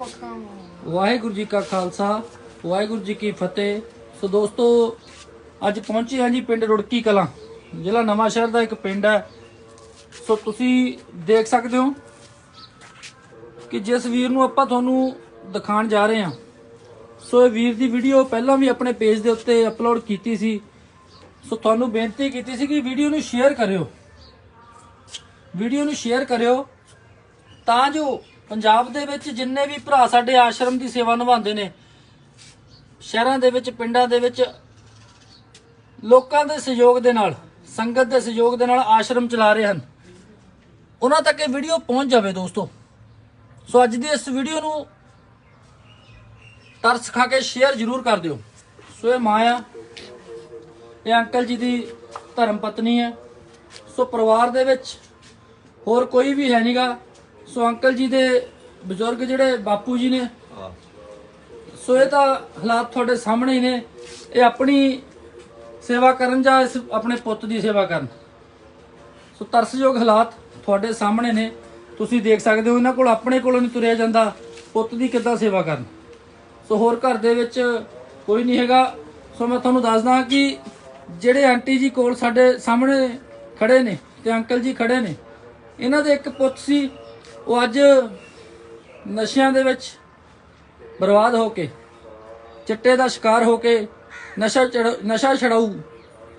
ਵਾਹਿਗੁਰੂ ਜੀ ਕਾ ਖਾਲਸਾ, ਵਾਹਿਗੁਰੂ ਜੀ ਕੀ ਫਤਿਹ। ਸੋ ਦੋਸਤੋ, ਅੱਜ ਪਹੁੰਚੇ ਹਾਂ ਜੀ ਪਿੰਡ ਰੁੜਕੀ ਕਲਾਂ, ਜ਼ਿਲ੍ਹਾ ਨਵਾਂ ਸ਼ਹਿਰ ਦਾ ਇੱਕ ਪਿੰਡ ਹੈ। ਸੋ ਤੁਸੀਂ ਦੇਖ ਸਕਦੇ ਹੋ ਕਿ ਜਿਸ ਵੀਰ ਨੂੰ ਆਪਾਂ ਤੁਹਾਨੂੰ ਦਿਖਾਉਣ ਜਾ ਰਹੇ ਹਾਂ, ਸੋ ਇਹ ਵੀਰ ਦੀ ਵੀਡੀਓ ਪਹਿਲਾਂ ਵੀ ਆਪਣੇ ਪੇਜ ਦੇ ਉੱਤੇ ਅਪਲੋਡ ਕੀਤੀ ਸੀ। ਸੋ ਤੁਹਾਨੂੰ ਬੇਨਤੀ ਕੀਤੀ ਸੀ ਕਿ ਵੀਡੀਓ ਨੂੰ ਸ਼ੇਅਰ ਕਰਿਓ। ਵੀਡੀਓ ਨੂੰ ਸ਼ੇਅਰ ਕਰਿਓ, ਤਾਂ ਜੋ ਪੰਜਾਬ ਦੇ ਵਿੱਚ ਜਿੰਨੇ ਵੀ ਭਰਾ ਸਾਡੇ ਆਸ਼ਰਮ ਦੀ ਸੇਵਾ ਨਿਭਾਉਂਦੇ ਨੇ, ਸ਼ਹਿਰਾਂ ਦੇ ਵਿੱਚ, ਪਿੰਡਾਂ ਦੇ ਵਿੱਚ, ਲੋਕਾਂ ਦੇ ਸਹਿਯੋਗ ਦੇ ਨਾਲ, ਸੰਗਤ ਦੇ ਸਹਿਯੋਗ ਦੇ ਨਾਲ ਆਸ਼ਰਮ ਚਲਾ ਰਹੇ ਹਨ। ਉਹਨਾਂ ਤੱਕ ਇਹ ਵੀਡੀਓ ਪਹੁੰਚ ਜਾਵੇ ਦੋਸਤੋ। ਸੋ ਅੱਜ ਦੀ ਇਸ ਵੀਡੀਓ ਨੂੰ ਤਰਸ ਖਾ ਕੇ ਸ਼ੇਅਰ ਜ਼ਰੂਰ ਕਰ ਦਿਓ। ਸੋ ਇਹ ਮਾਂ ਆ। ਇਹ ਅੰਕਲ ਜੀ ਦੀ ਧਰਮ ਪਤਨੀ ਹੈ। ਸੋ ਪਰਿਵਾਰ ਦੇ ਵਿੱਚ ਹੋਰ ਕੋਈ ਵੀ ਹੈ ਨਹੀਂਗਾ ਸੋ ਅੰਕਲ ਜੀ ਦੇ ਬਜ਼ੁਰਗ ਜਿਹੜੇ ਬਾਪੂ ਜੀ ਨੇ, ਸੋ ਇਹ ਤਾਂ ਹਾਲਾਤ ਤੁਹਾਡੇ ਸਾਹਮਣੇ ਹੀ ਨੇ। ਇਹ ਆਪਣੀ ਸੇਵਾ ਕਰਨ ਜਾਂ ਇਸ ਆਪਣੇ ਪੁੱਤ ਦੀ ਸੇਵਾ ਕਰਨ? ਸੋ ਤਰਸਯੋਗ ਹਾਲਾਤ ਤੁਹਾਡੇ ਸਾਹਮਣੇ ਨੇ। ਤੁਸੀਂ ਦੇਖ ਸਕਦੇ ਹੋ ਇਹਨਾਂ ਕੋਲ ਆਪਣੇ ਕੋਲੋਂ ਨਹੀਂ ਤੁਰਿਆ ਜਾਂਦਾ। ਪੁੱਤ ਦੀ ਕਿੱਦਾਂ ਸੇਵਾ ਕਰਨ? ਸੋ ਹੋਰ ਘਰ ਦੇ ਵਿੱਚ ਕੋਈ ਨਹੀਂ ਹੈਗਾ। ਸੋ ਮੈਂ ਤੁਹਾਨੂੰ ਦੱਸਦਾ ਕਿ ਜਿਹੜੇ ਆਂਟੀ ਜੀ ਕੋਲ ਸਾਡੇ ਸਾਹਮਣੇ ਖੜੇ ਨੇ ਤੇ ਅੰਕਲ ਜੀ ਖੜੇ ਨੇ, ਇਹਨਾਂ ਦੇ ਇੱਕ ਪੁੱਤ ਸੀ ਉਹ ਅੱਜ ਨਸ਼ਿਆਂ ਦੇ ਵਿੱਚ ਬਰਬਾਦ ਹੋ ਕੇ ਚਿੱਟੇ ਦਾ ਸ਼ਿਕਾਰ ਹੋ ਕੇ ਨਸ਼ਾ ਚੜ- ਨਸ਼ਾ ਛਡਾਊ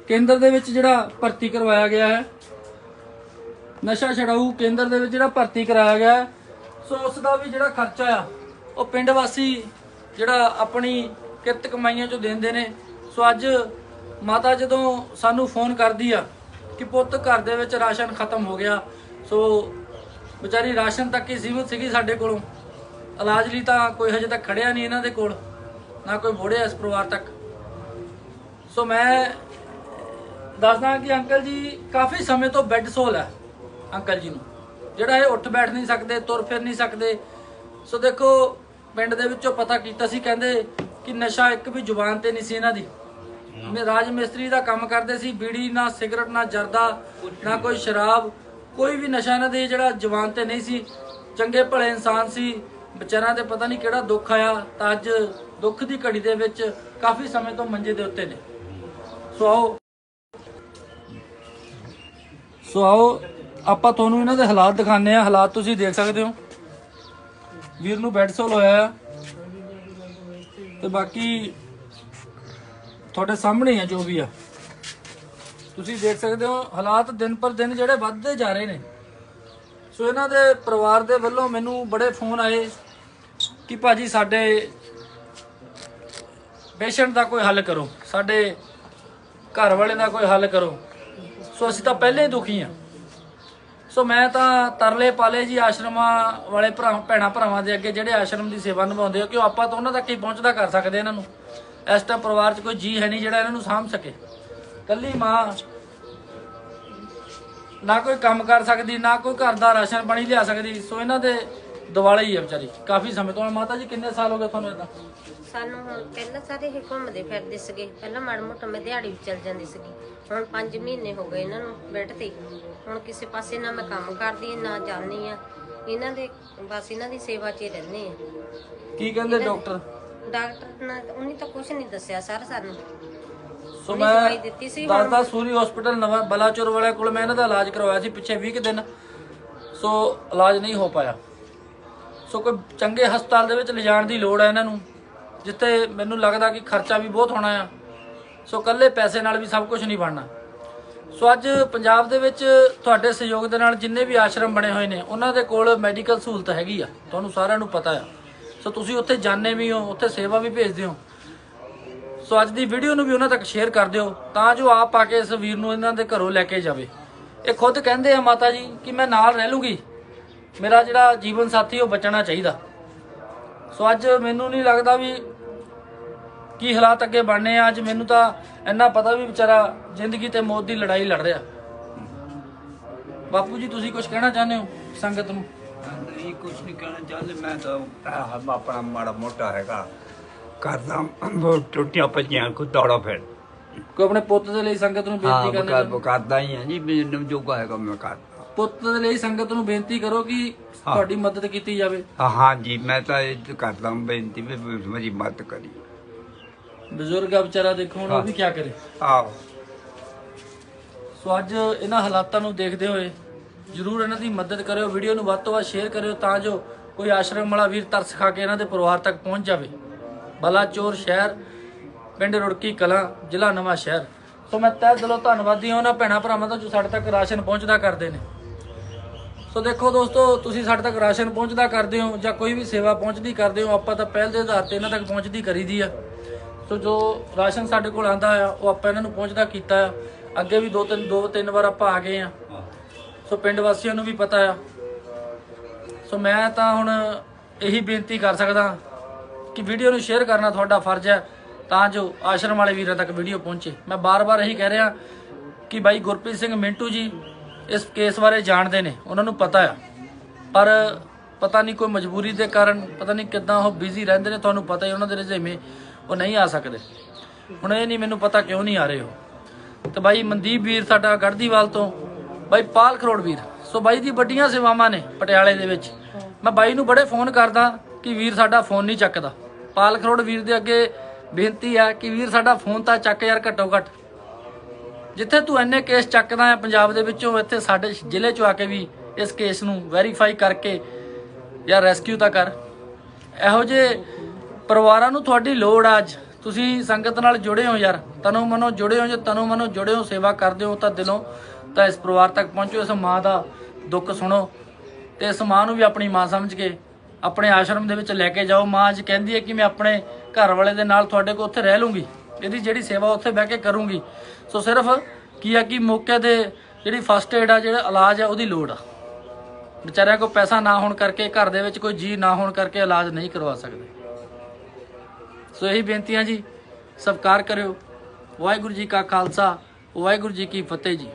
ਕੇਂਦਰ ਦੇ ਵਿੱਚ ਜਿਹੜਾ ਭਰਤੀ ਕਰਵਾਇਆ ਗਿਆ ਹੈ। ਨਸ਼ਾ ਛਡਾਊ ਕੇਂਦਰ ਦੇ ਵਿੱਚ ਜਿਹੜਾ ਭਰਤੀ ਕਰਾਇਆ ਗਿਆ ਹੈ, ਸੋ ਉਸ ਦਾ ਵੀ ਜਿਹੜਾ ਖਰਚਾ ਆ ਉਹ ਪਿੰਡ ਵਾਸੀ ਜਿਹੜਾ ਆਪਣੀ ਕਿਰਤ ਕਮਾਈਆਂ ਚੋਂ ਦਿੰਦੇ ਨੇ। ਸੋ ਅੱਜ ਮਾਤਾ ਜਦੋਂ ਸਾਨੂੰ ਫੋਨ ਕਰਦੀ ਆ ਕਿ ਪੁੱਤ ਘਰ ਦੇ ਵਿੱਚ ਰਾਸ਼ਨ ਖਤਮ ਹੋ ਗਿਆ ਸੋ ਵਿਚਾਰੀ ਰਾਸ਼ਨ ਤੱਕ ਹੀ ਸੀਮਿਤ ਸੀਗੀ ਸਾਡੇ ਕੋਲੋਂ। ਇਲਾਜ ਲਈ ਤਾਂ ਕੋਈ ਹਜੇ ਤੱਕ ਖੜਿਆ ਨਹੀਂ ਇਹਨਾਂ ਦੇ ਕੋਲ ਨਾ ਕੋਈ ਮੋੜਿਆ ਇਸ ਪਰਿਵਾਰ ਤੱਕ। ਸੋ ਮੈਂ ਦੱਸਦਾ ਕਿ ਅੰਕਲ ਜੀ ਕਾਫੀ ਸਮੇਂ ਤੋਂ ਬੈੱਡ ਸੋਲ ਹੈ ਅੰਕਲ ਜੀ ਨੂੰ। ਜਿਹੜਾ ਇਹ ਉੱਠ ਬੈਠ ਨਹੀਂ ਸਕਦੇ ਤੁਰ ਫਿਰ ਨਹੀਂ ਸਕਦੇ। ਸੋ ਦੇਖੋ ਪਿੰਡ ਦੇ ਵਿੱਚੋਂ ਪਤਾ ਕੀਤਾ ਸੀ ਕਹਿੰਦੇ ਕਿ ਨਸ਼ਾ ਇੱਕ ਵੀ ਜ਼ੁਬਾਨ ਤੇ ਨਹੀਂ ਸੀ ਇਹਨਾਂ ਦੀ। ਮੈਂ ਰਾਜ ਮਿਸਤਰੀ ਦਾ ਕੰਮ ਕਰਦੇ ਸੀ ਬੀੜੀ ਨਾ ਸਿਗਰਟ ਨਾ ਜਰਦਾ ਨਾ ਕੋਈ ਸ਼ਰਾਬ। ਕੋਈ ਵੀ ਨਸ਼ਾ ਇਹਨਾਂ ਦੇ ਜਿਹੜਾ ਜਵਾਨ ਤੇ ਨਹੀਂ ਸੀ, ਚੰਗੇ ਭਲੇ ਇਨਸਾਨ ਸੀ, ਵਿਚਾਰਿਆਂ ਤੇ ਪਤਾ ਨਹੀਂ ਕਿਹੜਾ ਦੁੱਖ ਆਇਆ, ਤਾਂ ਅੱਜ ਦੁੱਖ ਦੀ ਘੜੀ ਦੇ ਵਿੱਚ ਕਾਫੀ ਸਮੇਂ ਤੋਂ ਮੰਜੇ ਦੇ ਉੱਤੇ ਨੇ। ਸੋ ਆਓ ਸੋ ਆਓ, ਆਪਾਂ ਤੁਹਾਨੂੰ ਇਹਨਾਂ ਦੇ ਹਾਲਾਤ ਦਿਖਾਉਂਦੇ ਆ ਹਾਲਾਤ ਤੁਸੀਂ ਦੇਖ ਸਕਦੇ ਹੋ। ਵੀਰ ਨੂੰ ਬੈੱਡ ਸੋਲ ਹੋਇਆ ਆ। ਤੇ ਬਾਕੀ ਤੁਹਾਡੇ ਸਾਹਮਣੇ ਆ ਜੋ ਵੀ ਆ। ਤੁਸੀਂ ਦੇਖ ਸਕਦੇ ਹੋ, ਹਾਲਾਤ ਦਿਨ ਪਰ ਦਿਨ ਜਿਹੜੇ ਵੱਧਦੇ ਜਾ ਰਹੇ ਨੇ। ਸੋ ਇਹਨਾਂ ਦੇ ਪਰਿਵਾਰ ਦੇ ਵੱਲੋਂ ਮੈਨੂੰ ਬੜੇ ਫੋਨ ਆਏ ਕਿ ਭਾਜੀ ਸਾਡੇ ਪੇਸ਼ੈਂਟ ਦਾ ਕੋਈ ਹੱਲ ਕਰੋ, ਸਾਡੇ ਘਰ ਵਾਲੇ ਦਾ ਕੋਈ ਹੱਲ ਕਰੋ। ਸੋ ਅਸੀਂ ਤਾਂ ਪਹਿਲੇ ਹੀ ਦੁਖੀ ਆ ਸੋ ਮੈਂ ਤਾਂ ਤਰਲੇ ਪਾਲੇ ਜੀ ਆਸ਼ਰਮਾਂ ਵਾਲੇ ਭਰਾ ਭੈਣਾ ਭਰਾਵਾਂ ਦੇ ਅੱਗੇ ਜਿਹੜੇ ਆਸ਼ਰਮ ਦੀ ਸੇਵਾ ਨਿਭਾਉਂਦੇ ਆ ਕਿ ਉਹ ਆਪਾਂ ਤਾਂ ਉਹਨਾਂ ਤੱਕ ਹੀ ਪਹੁੰਚਦਾ ਕਰ ਸਕਦੇ ਇਹਨਾਂ ਨੂੰ। ਇਸ ਟਾਈਮ ਪਰਿਵਾਰ 'ਚ ਕੋਈ ਜੀ ਹੈ ਨਹੀਂ ਜਿਹੜਾ ਇਹਨਾਂ ਨੂੰ ਸਾਂਭ ਸਕੇ। ਕੱਲੀ ਮਾਂ ਨਾ ਕੋਈ ਕੰਮ ਕਰ ਸਕਦੀ ਨਾ ਕੋਈ ਘਰ ਦਾ ਰਾਸ਼ਨ ਪਾਣੀ ਲਿਆ ਸਕਦੀ ਸੋ ਇਹਨਾਂ ਦੇ ਦਿਵਾਲੇ ਹੀ ਆ ਵਿਚਾਰੀ। ਕਾਫੀ ਸਮੇਂ ਤੋਂ ਮਾਤਾ ਜੀ ਕਿੰਨੇ ਸਾਲ ਹੋ ਗਏ ਤੁਹਾਨੂੰ ਇਦਾਂ? ਸਾਨੂੰ ਹੁਣ ਪਹਿਲਾਂ ਸਾਰੇ ਇਹ ਘੁੰਮਦੇ ਫਿਰਦੇ ਸੀਗੇ। ਪਹਿਲਾਂ ਮਾੜਾ ਮੋਟਾ ਮੈਂ ਦਿਹਾੜੀ ਵੀ ਚਲ ਜਾਂਦੀ ਸੀਗੀ। ਹੁਣ 5 ਮਹੀਨੇ ਹੋ ਗਏ ਇਹਨਾਂ ਨੂੰ ਬੈੱਡ ਤੇ। ਹੁਣ ਕਿਸੇ ਪਾਸੇ ਨਾ ਮੈਂ ਕੰਮ ਕਰਦੀ ਨਾ ਜਾਂਦੀ ਆ ਇਹਨਾਂ ਦੇ ਬਸ ਇਹਨਾਂ ਦੀ ਸੇਵਾ 'ਚ ਹੀ ਰਹਿੰਦੇ ਆ ਕੀ ਕਹਿੰਦੇ ਡਾਕਟਰ? ਡਾਕਟਰ ਨੇ ਉਹਨੇ ਤਾਂ ਕੁਝ ਨਹੀਂ ਦੱਸਿਆ ਸਰ ਸਾਨੂੰ। ਸੋ ਮੈਂ ਦਵਾਈ ਦਿੱਤੀ ਸੀ, ਸੂਰੀ ਹਸਪੀਟਲ ਨਵਾਂ ਬਲਾਚੌਰ ਵਾਲਿਆਂ ਕੋਲ ਮੈਂ ਇਹਨਾਂ ਦਾ ਇਲਾਜ ਕਰਵਾਇਆ ਸੀ ਪਿੱਛੇ 20 ਕੁ ਦਿਨ। ਸੋ ਇਲਾਜ ਨਹੀਂ ਹੋ ਪਾਇਆ। ਸੋ ਕੋਈ ਚੰਗੇ ਹਸਪਤਾਲ ਦੇ ਵਿੱਚ ਲਿਜਾਣ ਦੀ ਲੋੜ ਹੈ ਇਹਨਾਂ ਨੂੰ ਜਿੱਥੇ ਮੈਨੂੰ ਲੱਗਦਾ ਕਿ ਖਰਚਾ ਵੀ ਬਹੁਤ ਹੋਣਾ ਆ। ਸੋ ਕੱਲੇ ਪੈਸੇ ਨਾਲ ਵੀ ਸਭ ਕੁਝ ਨਹੀਂ ਬਣਨਾ। ਸੋ ਅੱਜ ਪੰਜਾਬ ਦੇ ਵਿੱਚ ਤੁਹਾਡੇ ਸਹਿਯੋਗ ਦੇ ਨਾਲ ਜਿੰਨੇ ਵੀ ਆਸ਼ਰਮ ਬਣੇ ਹੋਏ ਨੇ ਉਹਨਾਂ ਦੇ ਕੋਲ ਮੈਡੀਕਲ ਸਹੂਲਤ ਹੈਗੀ ਆ। ਤੁਹਾਨੂੰ ਸਾਰਿਆਂ ਨੂੰ ਪਤਾ ਆ। ਸੋ ਤੁਸੀਂ ਉੱਥੇ ਜਾਂਦੇ ਵੀ ਹੋ ਉੱਥੇ ਸੇਵਾ ਵੀ ਭੇਜਦੇ ਹੋ। ਸੋ ਅੱਜ ਦੀ ਵੀਡੀਓ ਨੂੰ ਵੀ ਉਹਨਾਂ ਤੱਕ ਸ਼ੇਅਰ ਕਰ ਦਿਓ, ਤਾਂ ਜੋ ਆਪ ਆ ਕੇ ਇਸ ਵੀਰ ਨੂੰ ਇਹਨਾਂ ਦੇ ਘਰੋਂ ਲੈ ਕੇ ਜਾਵੇ। ਇਹ ਖੁਦ ਕਹਿੰਦੇ ਆ ਮਾਤਾ ਜੀ ਕਿ ਮੈਂ ਨਾਲ ਰਹਿ ਲੂਗੀ। ਮੇਰਾ ਜਿਹੜਾ ਜੀਵਨ ਸਾਥੀ ਉਹ ਬਚਣਾ ਚਾਹੀਦਾ। ਸੋ ਅੱਜ ਮੈਨੂੰ ਨਹੀਂ ਲੱਗਦਾ ਵੀ ਕੀ ਹਾਲਾਤ ਅੱਗੇ ਬਣਨੇ ਆ। ਅੱਜ ਮੈਨੂੰ ਤਾਂ ਇੰਨਾ ਪਤਾ ਵੀ ਵਿਚਾਰਾ ਜ਼ਿੰਦਗੀ ਤੇ ਮੌਤ ਦੀ ਲੜਾਈ ਲੜ ਰਿਹਾ। ਬਾਪੂ ਜੀ, ਤੁਸੀਂ ਕੁਝ ਕਹਿਣਾ ਚਾਹੁੰਦੇ ਹੋ ਸੰਗਤ ਨੂੰ? ਨਹੀਂ ਕੁਝ ਨਹੀਂ ਕਹਿਣਾ ਚਾਹੁੰਦੇ। ਮੈਂ ਤਾਂ ਆਪਣਾ ਮਾੜਾ ਮੋਟਾ ਹੈਗਾ। ਕਰਦਾ ਟੁੱਟੀਆਂ ਭੱਜੀਆਂ ਕੋ ਦੌੜਾ ਫਿਰ। ਕੋਈ ਆਪਣੇ ਪੁੱਤ ਦੇ ਲਈ ਸੰਗਤ ਨੂੰ ਹਾਂ ਬੇਨਤੀ ਕਰਨਾ ਬਕਾ- ਕਰਦਾ ਹੀ ਹਾਂ ਜੀ ਮੈਨੂੰ ਜੋਗਾ ਹੈਗਾ ਮੈਂ ਕਰਦਾ। ਪੁੱਤ ਦੇ ਲਈ ਸੰਗਤ ਨੂੰ ਬੇਨਤੀ ਕਰੋ ਕਿ ਹਾਂ। ਤੁਹਾਡੀ ਮਦਦ ਕੀਤੀ ਜਾਵੇ। ਹਾਂ ਹਾਂਜੀ ਮੈਂ ਤਾਂ ਇਹ ਕਰਦਾ ਬੇਨਤੀ ਵੀ ਮੇਰੀ ਮਦਦ ਕਰੀ। ਬਜ਼ੁਰਗ ਆ ਵਿਚਾਰਾ ਦੇਖੋ ਹੁਣ ਉਹ ਵੀ ਕੀ ਕਰੇ। ਆਹੋ ਸੋ ਅੱਜ ਇਹਨਾਂ ਹਾਲਾਤਾਂ ਨੂੰ ਦੇਖਦੇ ਹੋਏ ਜਰੂਰ ਇਹਨਾਂ ਦੀ ਮਦਦ ਕਰਿਓ ਵੀਡੀਓ ਨੂੰ ਵੱਧ ਤੋਂ ਵੱਧ ਸ਼ੇਅਰ ਕਰਿਓ ਤਾਂ ਜੋ ਕੋਈ ਆਸ਼ਰਮ ਵਾਲਾ ਵੀਰ ਤਰਸ ਖਾ ਕੇ ਇਹਨਾਂ ਦੇ ਪਰਿਵਾਰ ਤੱਕ ਪਹੁੰਚ ਜਾਵੇ। ਬਲਾਚੌਰ ਸ਼ਹਿਰ, ਪਿੰਡ ਰੁੜਕੀ ਕਲਾਂ, ਜ਼ਿਲ੍ਹਾ ਨਵਾਂ ਸ਼ਹਿਰ। ਸੋ ਮੈਂ ਤਹਿ ਦਿਲੋਂ ਧੰਨਵਾਦੀ ਹਾਂ, ਉਹਨਾਂ ਭੈਣਾਂ ਭਰਾਵਾਂ ਦਾ ਜੋ ਸਾਡੇ ਤੱਕ ਰਾਸ਼ਨ ਪਹੁੰਚਦਾ ਕਰਦੇ ਨੇ। ਸੋ ਦੇਖੋ ਦੋਸਤੋ, ਤੁਸੀਂ ਸਾਡੇ ਤੱਕ ਰਾਸ਼ਨ ਪਹੁੰਚਦਾ ਕਰਦੇ ਹੋ ਜਾਂ ਕੋਈ ਵੀ ਸੇਵਾ ਪਹੁੰਚਦੀ ਕਰਦੇ ਹੋ, ਆਪਾਂ ਤਾਂ ਪਹਿਲ ਦੇ ਆਧਾਰ ਤੇ ਇਹਨਾਂ ਤੱਕ ਪਹੁੰਚਦੀ ਕਰੀਦੀ ਆ। ਸੋ ਜੋ ਰਾਸ਼ਨ ਸਾਡੇ ਕੋਲ ਆਂਦਾ ਆ, ਉਹ ਆਪਾਂ ਇਹਨਾਂ ਨੂੰ ਪਹੁੰਚਦਾ ਕੀਤਾ ਆ। ਅੱਗੇ ਵੀ ਦੋ ਤਿੰਨ ਦੋ ਤਿੰਨ ਵਾਰ ਆਪਾਂ ਆ ਗਏ ਆ। ਸੋ ਪਿੰਡ ਵਾਸੀਆਂ ਨੂੰ ਵੀ ਪਤਾ ਆ। ਸੋ ਮੈਂ ਤਾਂ ਹੁਣ ਇਹੀ ਬੇਨਤੀ ਕਰ ਸਕਦਾ ਕਿ ਵੀਡੀਓ ਨੂੰ ਸ਼ੇਅਰ ਕਰਨਾ ਤੁਹਾਡਾ ਫਰਜ਼ ਹੈ ਤਾਂ ਜੋ ਆਸ਼ਰਮ ਵਾਲੇ ਵੀਰਾਂ ਤੱਕ ਵੀਡੀਓ ਪਹੁੰਚੇ। ਮੈਂ ਬਾਰ-ਬਾਰ ਇਹੀ ਕਹਿ ਰਿਹਾ ਕਿ ਬਾਈ ਗੁਰਪ੍ਰੀਤ ਸਿੰਘ ਮਿੰਟੂ ਜੀ ਇਸ ਕੇਸ ਬਾਰੇ ਜਾਣਦੇ ਨੇ, ਉਹਨਾਂ ਨੂੰ ਪਤਾ ਆ। ਪਰ ਪਤਾ ਨਹੀਂ ਕੋਈ ਮਜਬੂਰੀ ਦੇ ਕਾਰਨ, ਪਤਾ ਨਹੀਂ ਕਿੱਦਾਂ ਉਹ ਬਿਜ਼ੀ ਰਹਿੰਦੇ ਨੇ, ਤੁਹਾਨੂੰ ਪਤਾ ਹੀ ਉਹਨਾਂ ਦੇ ਰਜੇਵੇਂ ਉਹ ਨਹੀਂ ਆ ਸਕਦੇ। ਹੁਣ ਇਹ ਨਹੀਂ ਮੈਨੂੰ ਪਤਾ ਕਿਉਂ ਨਹੀਂ ਆ ਰਹੇ ਉਹ। ਤੇ ਬਾਈ ਮਨਦੀਪ ਵੀਰ ਸਾਡਾ ਗੜਦੀਵਾਲ ਤੋਂ, ਬਾਈ ਪਾਲ ਖਰੋੜ ਵੀਰ। ਸੋ ਬਾਈ ਦੀ ਵੱਡੀਆਂ ਸੇਵਾਵਾਂ ਨੇ ਪਟਿਆਲੇ ਦੇ ਵਿੱਚ। ਮੈਂ ਬਾਈ ਨੂੰ ਬੜੇ ਫੋਨ ਕਰਦਾ ਕਿ ਵੀਰ ਸਾਡਾ ਫੋਨ ਨਹੀਂ ਚੱਕਦਾ। ਪਾਲ ਖਰੋੜ ਵੀਰ ਦੇ ਅੱਗੇ ਬੇਨਤੀ ਆ ਕਿ ਵੀਰ ਸਾਡਾ ਫੋਨ ਤਾਂ ਚੱਕ ਯਾਰ ਘੱਟੋ ਘੱਟ। ਜਿੱਥੇ ਤੂੰ ਇੰਨੇ ਕੇਸ ਚੱਕਦਾ ਹੈ ਪੰਜਾਬ ਦੇ ਵਿੱਚੋਂ, ਇੱਥੇ ਸਾਡੇ ਜ਼ਿਲ੍ਹੇ 'ਚੋਂ ਆ ਕੇ ਵੀ ਇਸ ਕੇਸ ਨੂੰ ਵੈਰੀਫਾਈ ਕਰਕੇ ਜਾਂ ਰੈਸਕਿਊ ਤਾਂ ਕਰ। ਇਹੋ ਜੇ ਪਰਿਵਾਰਾਂ ਨੂੰ ਤੁਹਾਡੀ ਲੋੜ ਆ ਅੱਜ। ਤੁਸੀਂ ਸੰਗਤ ਨਾਲ ਜੁੜੇ ਹੋ ਯਾਰ। ਤਨੋ ਮਨੋ ਜੁੜੇ ਹੋ ਜੇ ਤਨੋ ਮਨੋ ਜੁੜੇ ਹੋ, ਸੇਵਾ ਕਰਦੇ ਹੋ ਤਾਂ ਦਿਲੋਂ ਤਾਂ ਇਸ ਪਰਿਵਾਰ ਤੱਕ ਪਹੁੰਚੋ। ਇਸ ਮਾਂ ਦਾ ਦੁੱਖ ਸੁਣੋ ਤੇ ਇਸ ਮਾਂ ਨੂੰ ਵੀ ਆਪਣੀ ਮਾਂ ਸਮਝ ਕੇ ਆਪਣੇ ਆਸ਼ਰਮ ਦੇ ਵਿੱਚ ਲੈ ਕੇ ਜਾਓ। ਮਾਂ ਅੱਜ ਕਹਿੰਦੀ ਹੈ ਕਿ ਮੈਂ ਆਪਣੇ ਘਰ ਵਾਲੇ ਦੇ ਨਾਲ ਤੁਹਾਡੇ ਕੋਲ ਉੱਥੇ ਰਹਿ ਲੂੰਗੀ। ਇਹਦੀ ਜਿਹੜੀ ਸੇਵਾ ਉੱਥੇ ਬਹਿ ਕੇ ਕਰੂੰਗੀ। ਸੋ ਸਿਰਫ ਕੀ ਆ ਕਿ ਮੌਕੇ ਤੇ ਜਿਹੜੀ ਫਸਟ ਏਡ ਆ, ਜਿਹੜਾ ਇਲਾਜ ਆ, ਉਹਦੀ ਲੋੜ ਆ। ਵਿਚਾਰਿਆਂ ਕੋਲ ਪੈਸਾ ਨਾ ਹੋਣ ਕਰਕੇ, ਘਰ ਦੇ ਵਿੱਚ ਕੋਈ ਜੀ ਨਾ ਹੋਣ ਕਰਕੇ ਇਲਾਜ ਨਹੀਂ ਕਰਵਾ ਸਕਦੇ। ਸੋ ਇਹੀ ਬੇਨਤੀਆਂ ਜੀ, ਸਤਿਕਾਰ ਕਰਿਓ। ਵਾਹਿਗੁਰੂ ਜੀ ਕਾ ਖਾਲਸਾ, ਵਾਹਿਗੁਰੂ ਜੀ ਕੀ ਫਤਿਹ ਜੀ।